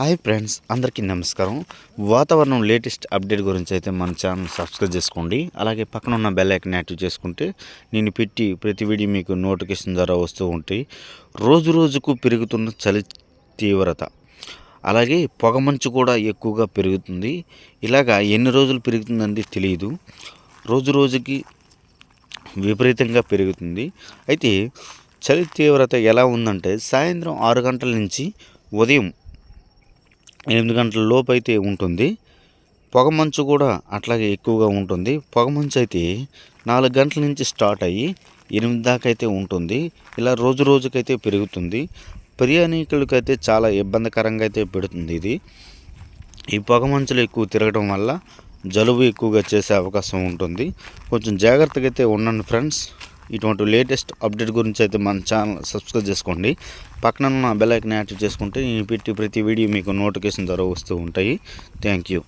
Hi friends అందరికీ నమస్కారం. వాతావరణం లేటెస్ట్ అప్డేట్ గురించి అయితే మన ఛానల్ సబ్స్క్రైబ్ చేసుకోండి. అలాగే పక్కన ఉన్న బెల్ ఐకన్ యాక్టివ్ చేసుకుంటే నేను పెట్టి ప్రతి వీడియో మీకు నోటిఫికేషన్ ద్వారా వస్తూ ఉంటాయి. రోజు రోజుకు పెరుగుతున్న చలి తీవ్రత. అలాగే పొగమంచు కూడా ఎక్కువగా పెరుగుతుంది. ఇలాగా ఎన్ని రోజులు పెరుగుతుందండి తెలియదు రోజు రోజుకి విపరీతంగా పెరుగుతుంది. అయితే చలి తీవ్రత ఎలా ఉందంటే సాయంత్రం ఆరు గంటల నుంచి ఉదయం ఎనిమిది గంటల లోపు అయితే ఉంటుంది పొగమంచు కూడా అట్లాగే ఎక్కువగా ఉంటుంది. పొగమంచు అయితే నాలుగు గంటల నుంచి స్టార్ట్ అయ్యి ఎనిమిది దాకా అయితే ఉంటుంది. ఇలా రోజు రోజుకైతే పెరుగుతుంది. ప్రయాణికులకైతే చాలా ఇబ్బందికరంగా అయితే పెడుతుంది ఇది. ఈ పొగమంచులు ఎక్కువ తిరగడం వల్ల జలుబు ఎక్కువగా చేసే అవకాశం ఉంటుంది. కొంచెం జాగ్రత్తగా అయితే ఉండండి ఫ్రెండ్స్. ఇటువంటి లేటెస్ట్ అప్డేట్ గురించి అయితే మన ఛానల్ సబ్స్క్రైబ్ చేసుకోండి. పక్కన ఉన్న బెల్ ఐకన్ యాక్టివ్ చేసుకుంటే నేను పెట్టి ప్రతి వీడియో మీకు నోటిఫికేషన్ ద్వారా వస్తూ ఉంటాయి. Thank you.